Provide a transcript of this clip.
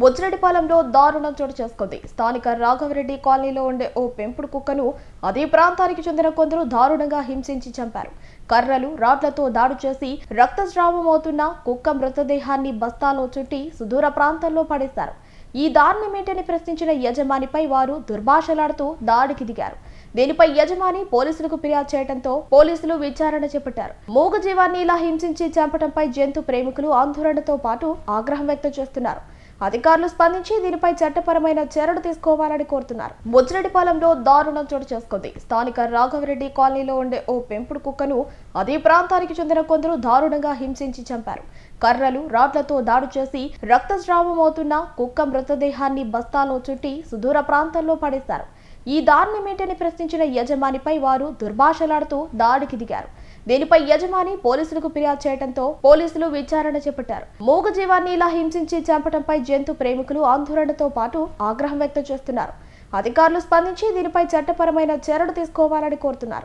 ముజ్రడిపాలెంలో దారుణం చోటు చేసుకుంది. స్థానిక రాఘవరెడ్డి కాలనీలో ఉండే ఓ పెంపుడు కుక్కను అదే ప్రాంతానికి చెందిన కొందరు దారుణంగా హింసించి చంపారు. కర్రలు రాడ్లతో దాడి చేసి రక్తస్రావం అవుతున్న కుక్క మృతదేహాన్ని బస్తాలో చుట్టి సుదూర ప్రాంతంలో పడేశారు. ఈ దారుణమేంటని ప్రశ్నించిన యజమానిపై వారు దుర్భాషలాడుతూ దాడికి దిగారు. దీనిపై యజమాని పోలీసులకు ఫిర్యాదు చేయడంతో పోలీసులు విచారణ చేపట్టారు. మూగ జీవాన్ని ఇలా హింసించి చంపడంపై జంతు ప్రేమికులు ఆందోళనతో పాటు ఆగ్రహం వ్యక్తం చేస్తున్నారు. అధికారులు స్పందించి దీనిపై చట్టపరమైన చర్యలు తీసుకోవాలని కోరుతున్నారు. ముజ్రడిపాలెంలో దారుణం చోటు చేసుకుంది. స్థానిక రాఘవరెడ్డి కాలనీలో ఉండే ఓ పెంపుడు కుక్కను అదే ప్రాంతానికి చెందిన కొందరు దారుణంగా హింసించి చంపారు. కర్రలు రాడ్లతో దాడి చేసి రక్తస్రావం అవుతున్న కుక్క మృతదేహాన్ని బస్తాలో చుట్టి సుదూర ప్రాంతంలో పడేశారు. ఈ దారుణమేంటని ప్రశ్నించిన యజమానిపై వారు దుర్భాషలాడుతూ దాడికి దిగారు. దీనిపై యజమాని పోలీసులకు ఫిర్యాదు చేయడంతో పోలీసులు విచారణ చేపట్టారు. మూగజీవాన్ని ఇలా హింసించి చంపడంపై జంతు ప్రేమికులు ఆందోళనతో పాటు ఆగ్రహం వ్యక్తం చేస్తున్నారు. అధికారులు స్పందించి దీనిపై చట్టపరమైన చర్యలు తీసుకోవాలని కోరుతున్నారు.